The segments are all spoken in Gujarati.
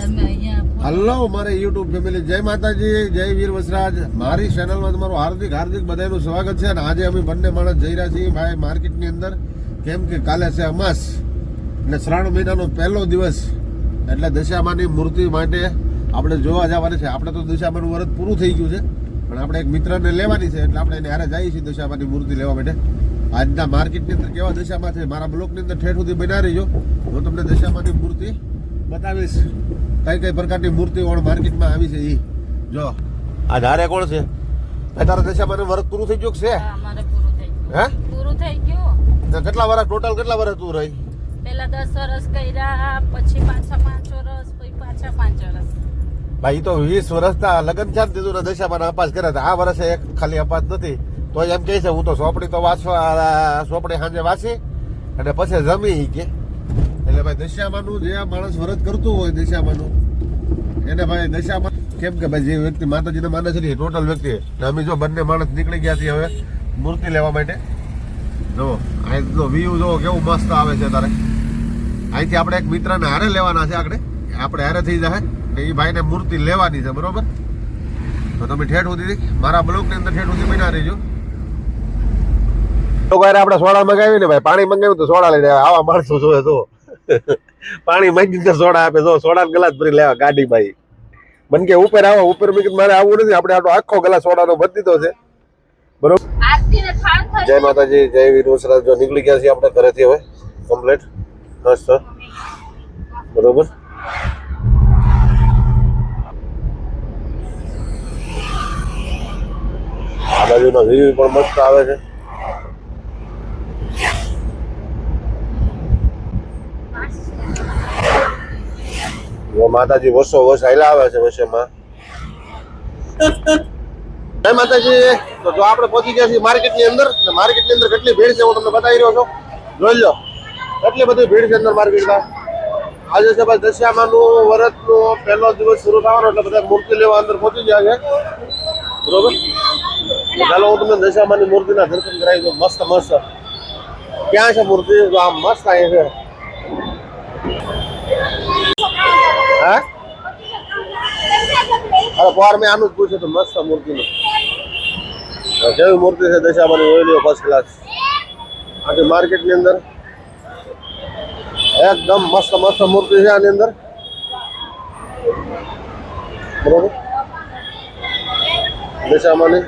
હલો મારે યુટ્યુબ ફેમિલી જય માતાજી, જય વીર વસરાજ. મારી ચેનલમાં તમારું હાર્દિક હાર્દિક બધાનું સ્વાગત છે અને આજે અમે બંને માણસ જઈ રહ્યા છીએ ભાઈ માર્કેટની અંદર. કેમ કે કાલે છે અમાસ. એટલે શ્રાવણ મહિનાનો પહેલો દિવસ. એટલે દશામાની મૂર્તિ માટે આપણે જોવા જવાની છે. આપણે તો દશામાનું વ્રત પૂરું થઈ ગયું છે. પણ આપણે એક મિત્રને લેવાની છે, એટલે આપણે એને હારે જઈએ છીએ દશામાની મૂર્તિ લેવા માટે. આજના માર્કેટની અંદર કેવા દશામાં છે, મારા બ્લોકની અંદર ઠેઠ સુધી બનાવી રહીજો હું તમને દશામાની મૂર્તિ બતાવીશ. કઈ કઈ પ્રકારની મૂર્તિ ઓણ માર્કેટમાં આવી છે એ જો. આ ધારે કોણ છે? તારા દશા મને વર્ક પૂરું થઈ ગયું છે? હા, પૂરું થઈ ગયું. હે? પૂરું થઈ ગયું. ને કેટલા વર્ષ ટોટલ કેટલા વર્ષ તું રહી? પેલા 10 વર્ષ કર્યા પછી પાછા પાંચ વર્ષ પછી પાછા પાંચ વર્ષ. ભાઈ તો વીસ વર્ષના લગન છે ને દીધું ને દશામાં અપાસ કર્યા હતા. આ વર્ષે એક ખાલી અપાસ નથી. તો એમ કહે છે હું તો સોપડી તો વાંચવા સોપડી સાંજે વાંચી અને પછી જમી ઈ કે. એટલે ભાઈ દશામાનું જે આ માણસ વ્રત કરતું હોય, દશામાનું, એને ભાઈ દશામાં કેમ કે ભાઈ જે વ્યક્તિ માતાજીને માને છે ને ટોટલ વ્યક્તિ અમે જો બંને માણસ નીકળી ગયા છીએ હવે મૂર્તિ લેવા માટે. જો અહીં જો વ્યૂ જો કેવું મસ્ત આવે છે તારે. અહીંથી આપણે એક મિત્રને હારે લેવાના છે આપણે આપણે હારે થઈ જાય ને એ ભાઈને મૂર્તિ લેવાની છે, બરોબર? તો તમે ઠેઠ સુધી મારા બ્લોકની અંદર ઠેઠ સુધી બના રહેજો. લોકો આપણે સોડા મગાવી ને ભાઈ, પાણી મંગાવ્યું તો સોડા લઈને આવા માણસો જોવે તો. પાણી માંગી તો સોડા આપે જો સોડા ગ્લાસ ભરી લેવા ગાડી ભાઈ મન કે ઉપર આવો ઉપર મેં મારે આવવું નથી આપણે આટલો આખો ગ્લાસ સોડાનો ભરી દીધો છે. બરોબર? જય માતાજી જય વીર જો નીકળી ગયા છીએ આપણે ઘરેથી હવે કમ્પ્લીટ મસ્ત. બરોબર? આ બાજુનો વ્યૂ પણ મસ્ત આવે છે. માતાજી વર્ષો વર્ષ હાલ્યા આવે છે વચ્ચેમાં. જય માતાજી? તો જો આપણે પહોંચી ગયા છીએ માર્કેટની અંદર, અને માર્કેટની અંદર કેટલી ભીડ છે હું તમને બતાવી રહ્યો છું. જોઈ લો, કેટલી બધી ભીડ છે અંદર માર્કેટમાં. આજે છે ભાઈ વરત નો પહેલો દિવસ શરૂ થવાનો, એટલે બધા મૂર્તિ લેવા અંદર પહોંચી ગયા છે. બરોબર? ચાલો હું તમને દશામાની મૂર્તિના દર્શન કરાવી દઉં. મસ્ત મસ્ત. ક્યાં છે મૂર્તિ? આમ મસ્ત અહીંયા છે. હા? અરે પોર મેં આનું જ પૂછ્યું હતું મસ્ત મૂર્તિનું. કેવી મૂર્તિ છે દશામાની ઓઈલીઓ ફર્સ્ટ ક્લાસ આજે માર્કેટની અંદર? એકદમ મસ્ત મસ્ત મૂર્તિ છે આની અંદર. બરોબર? દશામાની?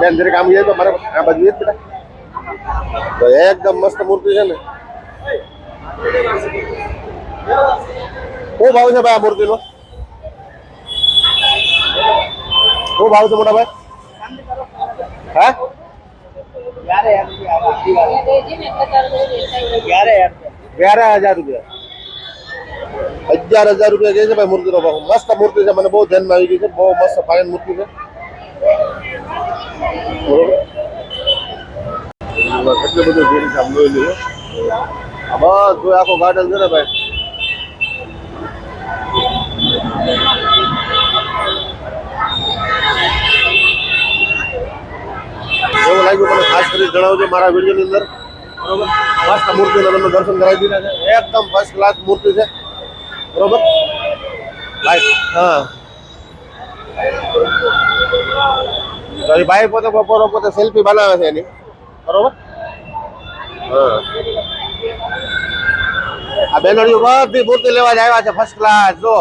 બેન જરીક આમ જઈએ તો મારે આ બાજુ બેટા. તો એકદમ મસ્ત મૂર્તિ છે ને શું ભાવ છે ભાઈ આ મૂર્તિનો શું ભાવ છે મોટા ભાઈ હા ગ્યારह હજાર રૂપિયા અગિયાર હજાર રૂપિયા જે છે ભાઈ મૂર્તિનો ભાવ મસ્ત મૂર્તિ છે મને બહુ ધ્યાનમાં આવી ગઈ છે બહુ મસ્ત ફાઇન મૂર્તિ છે બરોબર કેટલી બધી ભીડ છે, આમ જોઈ બધું આખો ગાર્ડન છે ને ભાઈ? એવું લાગ્યું ખાસ કરી જણાવજો મારા વિડીયોની અંદર. બરોબર? મસ્ત મૂર્તિના તમને દર્શન કરાવી દીધા એકદમ ફર્સ્ટ ક્લાસ મૂર્તિ છે. બરોબર? હા. ભાઈ પોતે બપોરો પોતે સેલ્ફી બનાવે છે એની. બરોબર? આ બેનડીઓ બધી મૂર્તિ લેવા જ આવ્યા છે ફર્સ્ટ ક્લાસ જો.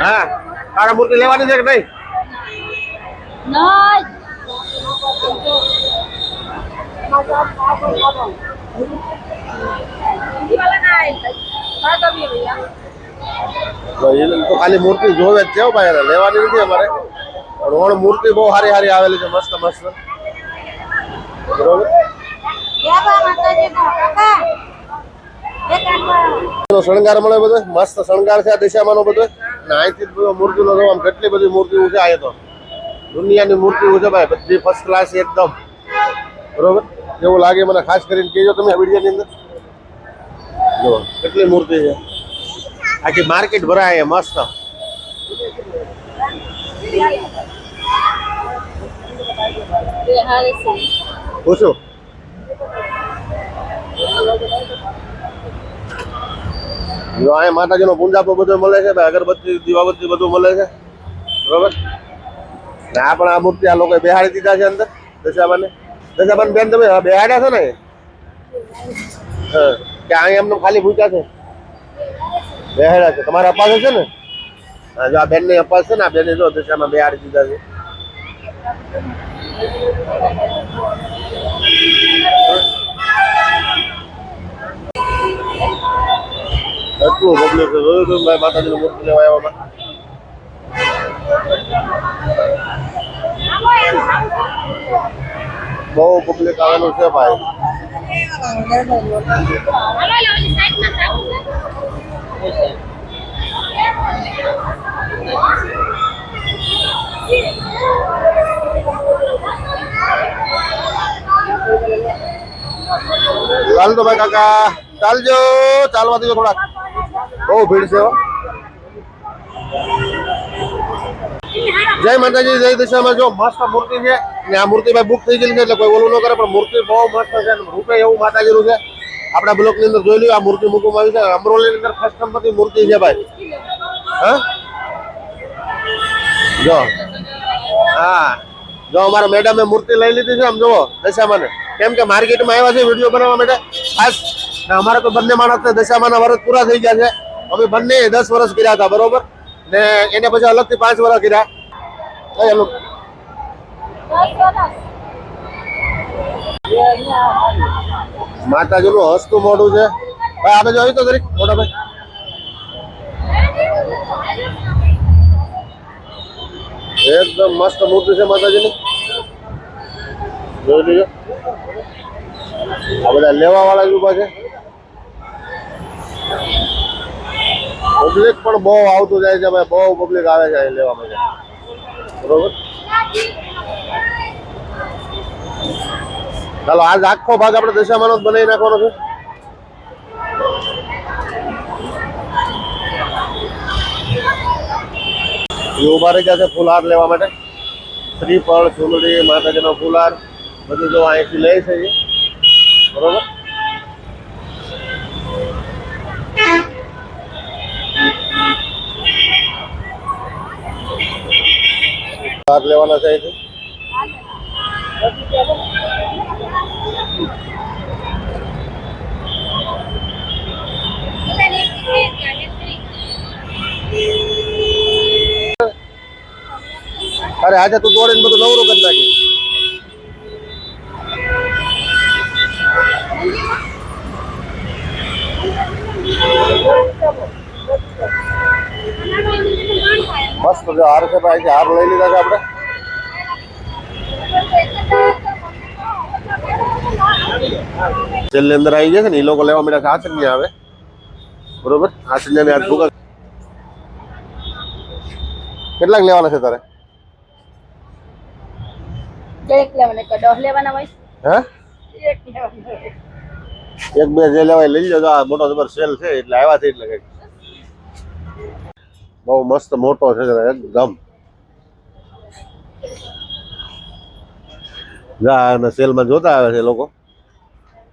હા તારા મૂર્તિ લેવાની છે કે નહીં? તો એ તો ખાલી મૂર્તિ જોવે જ છે ભાઈ એને લેવાની નથી અમારે. પણ મૂર્તિ બહુ સારી સારી આવેલી છે મસ્ત મસ્ત. બરોબર? શણગાર મળે બધો? મસ્ત શણગાર છે આ દિશામાંનો બધો? અને અહીંથી મૂર્તિ નો આમ કેટલી બધી મૂર્તિઓ છે આ તો. દુનિયાની મૂર્તિઓ છે ભાઈ બધી ફર્સ્ટ ક્લાસ એકદમ. બરોબર? એવું લાગે મને ખાસ કરીને કહેજો તમે વિડીયોની અંદર. જો કેટલી મૂર્તિ છે? આખી માર્કેટ ભરાય મસ્ત. પૂછું. અહીંયા માતાજીનો પૂંજાપો બધો મળે છે અગરબત્તી, દીવાબત્તી બધું મળે છે. બરોબર? ને આ પણ આ મૂર્તિ આ લોકોએ બેહાડી દીધા છે અંદર, દશાબાને. દશાબાન બેન તમે બેહાડ્યા છો ને? હા. કે અહીંયા એમને ખાલી ભૂચા છે? બેહાડ્યા છે. તમારે અપાસ છે ને? હા જો આ બેન ને અપાસ છે ને આ બેને જો દશામાં બેહાડી દીધા છે. એટલું પબ્લિક છે. જોયું તું ભાઈ માતાજીની મૂર્તિ લેવા આવ્યા બહુ પબ્લિક આવેલું છે ભાઈ. ચાલ તો ભાઈ કાકા. ચાલજો. ચાલવા દેજો થોડાક. બહુ ભીડ છે. જય માતાજી, જય દિશામાં. જો મસ્ત મૂર્તિ છે. ને આ મૂર્તિ ભાઈ બુક થઈ ગયેલી છે એટલે કોઈ ઓલું ન કરે, પણ મૂર્તિ બહુ મસ્ત છે રૂપે એવું માતાજીનું છે. આપણા બ્લોકની અંદર જોઈ લ્યો, આ મૂર્તિ મૂકવામાં આવી છે. અમરોલી અંદર કસ્ટમ બધી મૂર્તિ છે ભાઈ. જો. હા. જો અમારા મેડમે મૂર્તિ લઈ લીધી છે, આમ જુઓ, દશામાને. કેમ કે માર્કેટમાં આવ્યા છે, વીડિયો બનાવવા માટે. ખાસ. અમારે તો બંને માણસને દશામાના વર્ષ પૂરા થઈ ગયા છે. અમે બંને દસ વર્ષ કર્યા હતા, બરોબર? ને એને પછી અલગથી પાંચ વર્ષ કર્યા. માતાજીનું હસતું મોઢું છે. ભાઈ આપણે જોયું તો દરેક મોટા ભાઈ. એકદમ મસ્ત મૂર્તિ છે માતાજીની. જોઈ લીધો? આ બધા લેવા વાળા જ ઊભા છે. પબ્લિક પણ બહુ આવતું જાય છે, ભાઈ. બહુ પબ્લિક આવે છે અહીં લેવા માટે. બરોબર? ચાલો, આજ આખો ભાગ આપણે દશામાનો જ બનાવી નાખવાનો છે. ઊભા રહી ગયા છે ફૂલહાર લેવા માટે. શ્રીફળ, ચૂંદડી, માતાજીનો ફૂલહાર, બધું જો અહીંથી લે છે બરોબર? લેવાના છે અહીંથી. અરે આજે તું દોડીને બધું નવરું કરી નાખી. મસ્ત જો હાર છે ભાઈ, હાર લઈ લીધા છે આપણે. જેલની અંદર આવી છે ને એ લોકો લેવા મળ્યા છે આચન્યા આવે બરોબર? આચન્યા ને આજ ભૂગા કેટલાક લેવાના છે તારે? એક લેવાના કે દસ લેવાના હોય. હે? એક લેવાના એક બે જે લેવાય લઈ લેજો આ મોટો જબર સેલ છે એટલે આવ્યા છે એટલે કંઈક. બહુ મસ્ત મોટો છે એકદમ. જા સેલમાં જોતા આવે છે લોકો.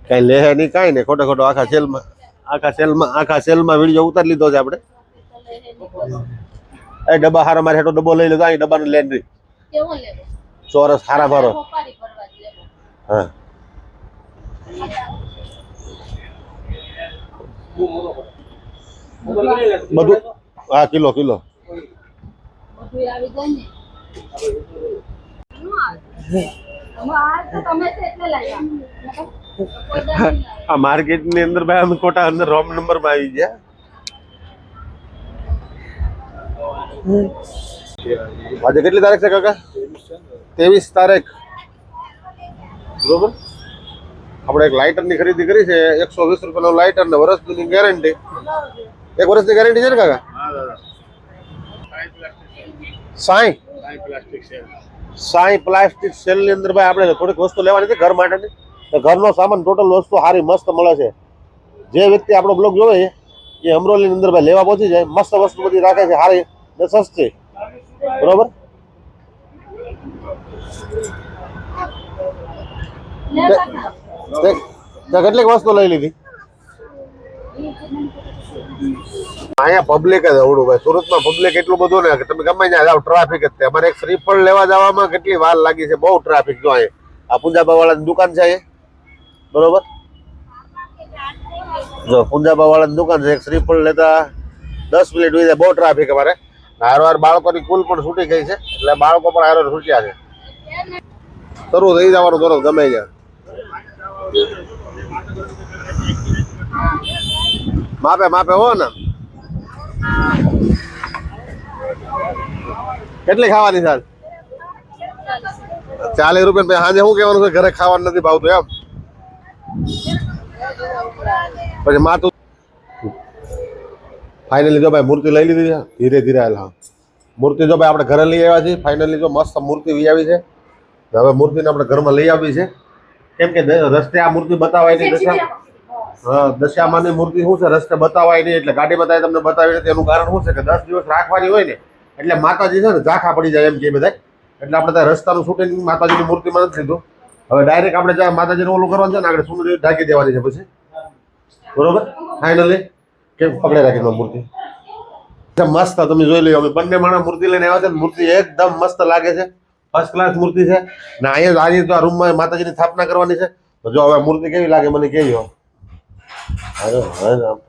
કઈ લે નહીં કાંઈ નહીં ખોટો ખોટો આખા સેલમાં આખા સેલમાં આખા સેલમાં વીડિયો ઉતારી લીધો છે આપણે. એ ડબ્બા હારા મારે હેઠો ડબ્બો લઈ લીધો અહીં ડબ્બાને લેન રહી. કેવો લેવો ચોરસ હારા ભરો. હા. બધું હા કિલો કિલો. બધું આવી જાય ને. આમાં આ તો તમે છે એટલે લાવ્યા. કોઈ દર નહીં આ માર્કેટની અંદર ભાઈ અમે ખોટા અંદર રોમ નંબરમાં આવી ગયા. આજે કેટલી તારીખ છે કાકા? ત્રેવીસ તારીખ બરોબર આપણે એક લાઇટરની ખરીદી કરી છે એકસો વીસ રૂપિયાનો લાઇટર ને વર્ષની ગેરંટી એક વર્ષની ગેરંટી છે ને કાકા સાઈ સાઈ પ્લાસ્ટિક સેલની અંદર ભાઈ આપણે થોડીક વસ્તુ લેવાની છે ઘર માટેની તો ઘરનો સામાન ટોટલ વસ્તુ સારી મસ્ત મળે છે. જે વ્યક્તિ આપણો બ્લોગ જોવે એ અમરોલીની અંદર ભાઈ લેવા પહોંચી જાય. મસ્ત વસ્તુ બધી રાખે છે સારી ને સસ્તી. બરોબર? કેટલીક વસ્તુ લઈ લીધી? અહીંયા પબ્લિક જ અવડું ભાઈ. સુરતમાં પબ્લિક એટલું બધું ને તમે ગમે ત્યાં જાઓ ટ્રાફિક જ છે અમારે એક શ્રીફળ લેવા જવામાં કેટલી વાર લાગી છે, બહુ ટ્રાફિક જો અહીંયા. આ પુંજાબા વાળાની દુકાન છે અહીંયા. બરોબર? જો પુંજાબા વાળાની દુકાન છે. એક શ્રીફળ લેતા દસ મિનિટ હોય બહુ ટ્રાફિક અમારે. હારવાર બાળકોની કુલ પણ છૂટી ગઈ છે. એટલે બાળકો પણ હારવાર છૂટ્યા છે. શરૂ થઈ જવાનું તરત ગમે ત્યાં. માપે માપે હો ને. કેટલી ખાવાની સાહેબ? ચાલીસ રૂપિયા સાંજે શું કહેવાનું છે? ઘરે ખાવાનું નથી ભાવતું એમ. પછી માતું ફાઇનલી જો ભાઈ મૂર્તિ લઈ લીધી છે, ધીરે ધીરે હા. મૂર્તિ જો ભાઈ આપણે ઘરે લઈ આવ્યા છીએ ફાઇનલી જો મસ્ત મૂર્તિ વી આવી છે. હવે મૂર્તિને આપણે ઘરમાં લઈ આવી છે. કેમ કે રસ્તે આ મૂર્તિ બતાવાય નહીં દશા હા દશામાની મૂર્તિ શું છે? રસ્તે બતાવાય નહીં એટલે ગાડી બતાવી તમને બતાવી નથી. એનું કારણ શું છે? કે દસ દિવસ રાખવાની હોય ને એટલે માતાજી છે ને ઝાંખા પડી જાય એમ કે બધા એટલે આપણે ત્યાં રસ્તાનું શૂટિંગ માતાજીની મૂર્તિમાં નથી લીધું. હવે ડાયરેક્ટ આપણે જ્યાં માતાજીનું ઓલું કરવાનું છે ને આગળ સુંદરી ઢાંકી દેવાની છે પછી. બરોબર? ફાઇનલી કેમ પકડે રાખી મૂર્તિ? મસ્ત તમે જોઈ લો અમે બંને માણસ મૂર્તિ લઈને આવ્યા છે મૂર્તિ એકદમ મસ્ત લાગે છે. ફર્સ્ટ ક્લાસ મૂર્તિ છે. ને, અહીંયા આજે તો આ રૂમમાં માતાજીની સ્થાપના કરવાની છે. તો જો હવે મૂર્તિ કેવી લાગે મને કહેજો. હા.